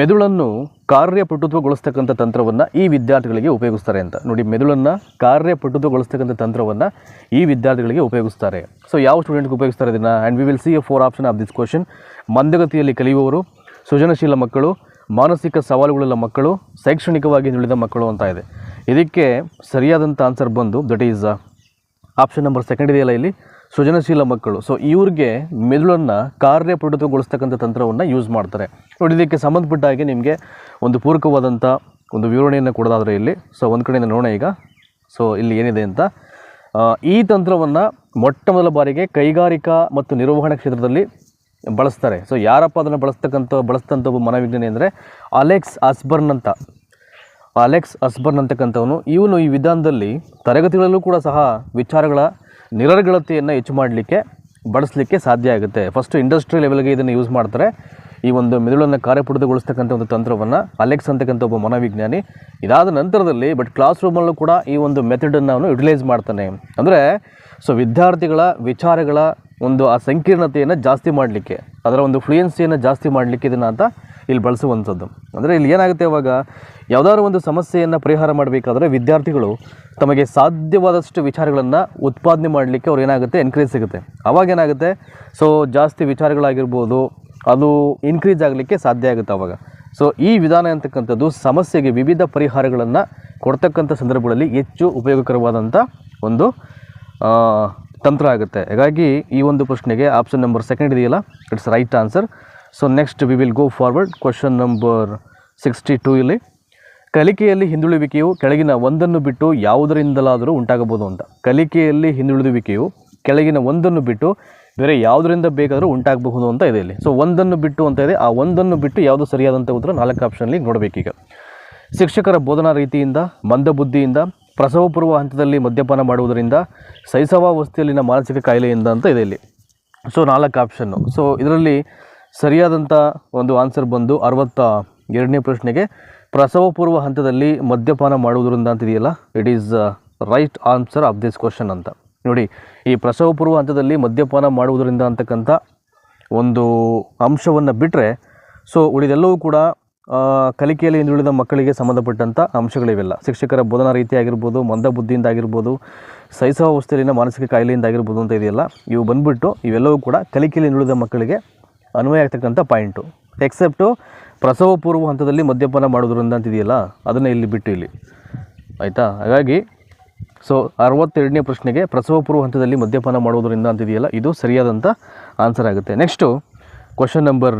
ಮೆದುಳನ್ನು ಕಾರ್ಯಪಟುತ್ವಗೊಳಿಸ್ತಕ್ಕಂಥ ತಂತ್ರವನ್ನು ಈ ವಿದ್ಯಾರ್ಥಿಗಳಿಗೆ ಉಪಯೋಗಿಸ್ತಾರೆ ಅಂತ. ನೋಡಿ, ಮೆದುಳನ್ನು ಕಾರ್ಯಪಟುತ್ವಗೊಳಿಸ್ತಕ್ಕಂಥ ತಂತ್ರವನ್ನು ಈ ವಿದ್ಯಾರ್ಥಿಗಳಿಗೆ ಉಪಯೋಗಿಸ್ತಾರೆ. ಸೊ ಯಾವ ಸ್ಟೂಡೆಂಟ್ಗೆ ಉಪಯೋಗಿಸ್ತಾರೆ ಇದನ್ನು and we will see a four option of this question ಮಂದಗತಿಯಲ್ಲಿ ಕಲಿಯುವವರು, ಸೃಜನಶೀಲ ಮಕ್ಕಳು, ಮಾನಸಿಕ ಸವಾಲುಗಳುಳ್ಳ ಮಕ್ಕಳು, ಶೈಕ್ಷಣಿಕವಾಗಿ ಹಿಂದುಳಿದ ಮಕ್ಕಳು ಅಂತ ಇದೆ. ಇದಕ್ಕೆ ಸರಿಯಾದಂಥ ಆನ್ಸರ್ ಬಂದು that is option number second ಇದೆಯಲ್ಲ ಇಲ್ಲಿ? ಸೃಜನಶೀಲ ಮಕ್ಕಳು. ಸೊ ಇವ್ರಿಗೆ ಮೆದುಳನ್ನು ಕಾರ್ಯಪ್ರವೃತ್ತಗೊಳಿಸ್ತಕ್ಕಂಥ ತಂತ್ರವನ್ನು ಯೂಸ್ ಮಾಡ್ತಾರೆ. ನೋಡಿ, ಇದಕ್ಕೆ ಸಂಬಂಧಪಟ್ಟ ಹಾಗೆ ನಿಮಗೆ ಒಂದು ಪೂರಕವಾದಂಥ ಒಂದು ವಿವರಣೆಯನ್ನು ಕೊಡೋದಾದರೆ ಇಲ್ಲಿ. ಸೊ ಒಂದು ಕಡೆಯಿಂದ ನೋಡೋಣ ಈಗ. ಸೊ ಇಲ್ಲಿ ಏನಿದೆ ಅಂತ. ಈ ತಂತ್ರವನ್ನು ಮೊಟ್ಟ ಮೊದಲ ಬಾರಿಗೆ ಕೈಗಾರಿಕಾ ಮತ್ತು ನಿರ್ವಹಣಾ ಕ್ಷೇತ್ರದಲ್ಲಿ ಬಳಸ್ತಾರೆ. ಸೊ ಯಾರಪ್ಪ ಅದನ್ನು ಬಳಸ್ತಕ್ಕಂಥ, ಬಳಸ್ತಂಥ ಒಬ್ಬ ಮನೋವಿಜ್ಞಾನಿ ಅಂದರೆ ಅಲೆಕ್ಸ್ ಅಸ್ಬರ್ನ್ ಅಂತ. ಅಲೆಕ್ಸ್ ಅಸ್ಬರ್ನ್ ಅಂತಕ್ಕಂಥವನು. ಇವನು ಈ ವಿಧಾನದಲ್ಲಿ ತರಗತಿಗಳಲ್ಲೂ ಕೂಡ ಸಹ ವಿಚಾರಗಳ ನಿರರ್ಗಳತೆಯನ್ನು ಹೆಚ್ಚು ಮಾಡಲಿಕ್ಕೆ, ಬಳಸಲಿಕ್ಕೆ ಸಾಧ್ಯ ಆಗುತ್ತೆ. ಫಸ್ಟು ಇಂಡಸ್ಟ್ರಿ ಲೆವೆಲ್ಗೆ ಇದನ್ನು ಯೂಸ್ ಮಾಡ್ತಾರೆ. ಈ ಒಂದು ಮೆದುಳನ್ನು ಕಾರ್ಯಪೂರಿತಗೊಳಿಸ್ತಕ್ಕಂಥ ಒಂದು ತಂತ್ರವನ್ನು ಅಲೆಕ್ಸ್ ಅಂತಕ್ಕಂಥ ಒಬ್ಬ ಮನೋವಿಜ್ಞಾನಿ. ಇದಾದ ನಂತರದಲ್ಲಿ ಬಟ್ ಕ್ಲಾಸ್ ರೂಮಲ್ಲೂ ಕೂಡ ಈ ಒಂದು ಮೆಥಡನ್ನು ಅವನು ಯುಟಿಲೈಸ್ ಮಾಡ್ತಾನೆ. ಅಂದರೆ ಸೊ ವಿದ್ಯಾರ್ಥಿಗಳ ವಿಚಾರಗಳ ಒಂದು ಆ ಸಂಕೀರ್ಣತೆಯನ್ನು ಜಾಸ್ತಿ ಮಾಡಲಿಕ್ಕೆ, ಅದರ ಒಂದು ಫ್ಲೂಯೆನ್ಸಿಯನ್ನು ಜಾಸ್ತಿ ಮಾಡಲಿಕ್ಕೆ ಇದನ್ನು ಅಂತ ಇಲ್ಲಿ ಬಳಸುವಂಥದ್ದು. ಅಂದರೆ ಇಲ್ಲಿ ಏನಾಗುತ್ತೆ ಇವಾಗ, ಯಾವುದಾದ್ರು ಒಂದು ಸಮಸ್ಯೆಯನ್ನು ಪರಿಹಾರ ಮಾಡಬೇಕಾದ್ರೆ ವಿದ್ಯಾರ್ಥಿಗಳು ತಮಗೆ ಸಾಧ್ಯವಾದಷ್ಟು ವಿಚಾರಗಳನ್ನು ಉತ್ಪಾದನೆ ಮಾಡಲಿಕ್ಕೆ ಅವ್ರು ಏನಾಗುತ್ತೆ ಎನ್ಕರೇಜ್ ಸಿಗುತ್ತೆ. ಅವಾಗ ಏನಾಗುತ್ತೆ ಸೊ ಜಾಸ್ತಿ ವಿಚಾರಗಳಾಗಿರ್ಬೋದು, ಅದು ಇನ್ಕ್ರೀಸ್ ಆಗಲಿಕ್ಕೆ ಸಾಧ್ಯ ಆಗುತ್ತೆ ಅವಾಗ. ಸೊ ಈ ವಿಧಾನ ಅಂತಕ್ಕಂಥದ್ದು ಸಮಸ್ಯೆಗೆ ವಿವಿಧ ಪರಿಹಾರಗಳನ್ನು ಕೊಡ್ತಕ್ಕಂಥ ಸಂದರ್ಭಗಳಲ್ಲಿ ಹೆಚ್ಚು ಉಪಯೋಗಕರವಾದಂಥ ಒಂದು ತಂತ್ರ ಆಗುತ್ತೆ. ಹಾಗಾಗಿ ಈ ಒಂದು ಪ್ರಶ್ನೆಗೆ ಆಪ್ಷನ್ ನಂಬರ್ ಸೆಕೆಂಡ್ ಇದೆಯಲ್ಲ? It's right answer so next we will go forward question number sixty two ಇಲ್ಲಿ. ಕಲಿಕೆಯಲ್ಲಿ ಹಿಂದುಳಿವಿಕೆಯು ಕೆಳಗಿನ ಒಂದನ್ನು ಬಿಟ್ಟು ಯಾವುದರಿಂದಲಾದರೂ ಉಂಟಾಗಬಹುದು ಅಂತ. ಕಲಿಕೆಯಲ್ಲಿ ಹಿಂದುಳಿದುವಿಕೆಯು ಕೆಳಗಿನ ಒಂದನ್ನು ಬಿಟ್ಟು ಬೇರೆ ಯಾವುದರಿಂದ ಬೇಕಾದರೂ ಉಂಟಾಗಬಹುದು ಅಂತ ಇದೆ ಇಲ್ಲಿ. ಸೊ ಒಂದನ್ನು ಬಿಟ್ಟು ಅಂತ ಇದೆ. ಆ ಒಂದನ್ನು ಬಿಟ್ಟು ಯಾವುದು ಸರಿಯಾದಂಥ ಉತ್ತರ ನಾಲ್ಕು ಆಪ್ಷನ್ಲಿ ನೋಡಬೇಕೀಗ. ಶಿಕ್ಷಕರ ಬೋಧನಾ ರೀತಿಯಿಂದ, ಮಂದಬುದ್ಧಿಯಿಂದ, ಪ್ರಸವಪೂರ್ವ ಹಂತದಲ್ಲಿ ಮದ್ಯಪಾನ ಮಾಡುವುದರಿಂದ, ಶೈಶವಾವಸ್ಥೆಯಲ್ಲಿನ ಮಾನಸಿಕ ಕಾಯಿಲೆಯಿಂದ ಅಂತ ಇದೆ ಇಲ್ಲಿ. ಸೊ ನಾಲ್ಕು ಆಪ್ಷನ್ನು ಸೊ ಇದರಲ್ಲಿ ಸರಿಯಾದಂಥ ಒಂದು ಆನ್ಸರ್ ಬಂದು ಅರವತ್ತ ಎರಡನೇ ಪ್ರಶ್ನೆಗೆ ಪ್ರಸವಪೂರ್ವ ಹಂತದಲ್ಲಿ ಮದ್ಯಪಾನ ಮಾಡುವುದರಿಂದ ಅಂತಿದೆಯಲ್ಲ? It is right answer of this question ಅಂತ. ನೋಡಿ, ಈ ಪ್ರಸವಪೂರ್ವ ಹಂತದಲ್ಲಿ ಮದ್ಯಪಾನ ಮಾಡುವುದರಿಂದ ಅಂತಕ್ಕಂಥ ಒಂದು ಅಂಶವನ್ನು ಬಿಟ್ಟರೆ ಸೊ ಉಳಿದೆಲ್ಲವೂ ಕೂಡ ಕಲಿಕೆಯಲ್ಲಿ ಹಿಂದುಳಿದ ಮಕ್ಕಳಿಗೆ ಸಂಬಂಧಪಟ್ಟಂಥ ಅಂಶಗಳಿವೆಲ್ಲ. ಶಿಕ್ಷಕರ ಬೋಧನಾ ರೀತಿ ಆಗಿರ್ಬೋದು, ಮಂದ ಬುದ್ಧಿಯಿಂದ ಆಗಿರ್ಬೋದು ಶೈಶವಾವಸ್ಥೆಯಲ್ಲಿನ ಮಾನಸಿಕ ಕಾಯಿಲೆಯಿಂದ ಆಗಿರ್ಬೋದು ಅಂತ ಇದೆಯಲ್ಲ, ಇವು ಬಂದ್ಬಿಟ್ಟು ಇವೆಲ್ಲವೂ ಕೂಡ ಕಲಿಕೆಯಲ್ಲಿ ಹಿಂದುಳಿದ ಮಕ್ಕಳಿಗೆ ಅನ್ವಯ ಆಗ್ತಕ್ಕಂಥ ಪಾಯಿಂಟು ಎಕ್ಸೆಪ್ಟು ಪ್ರಸವ ಪೂರ್ವ ಹಂತದಲ್ಲಿ ಮದ್ಯಪಾನ ಮಾಡೋದ್ರಿಂದ ಅಂತಿದೆಯಲ್ಲ, ಅದನ್ನು ಇಲ್ಲಿ ಬಿಟ್ಟು ಇಲ್ಲಿ. ಆಯಿತಾ? ಹಾಗಾಗಿ ಸೊ ಅರವತ್ತೆರಡನೇ ಪ್ರಶ್ನೆಗೆ ಪ್ರಸವ ಪೂರ್ವ ಹಂತದಲ್ಲಿ ಮದ್ಯಪಾನ ಮಾಡುವುದರಿಂದ ಅಂತಿದೆಯಲ್ಲ, ಇದು ಸರಿಯಾದಂಥ ಆನ್ಸರ್ ಆಗುತ್ತೆ. Next question number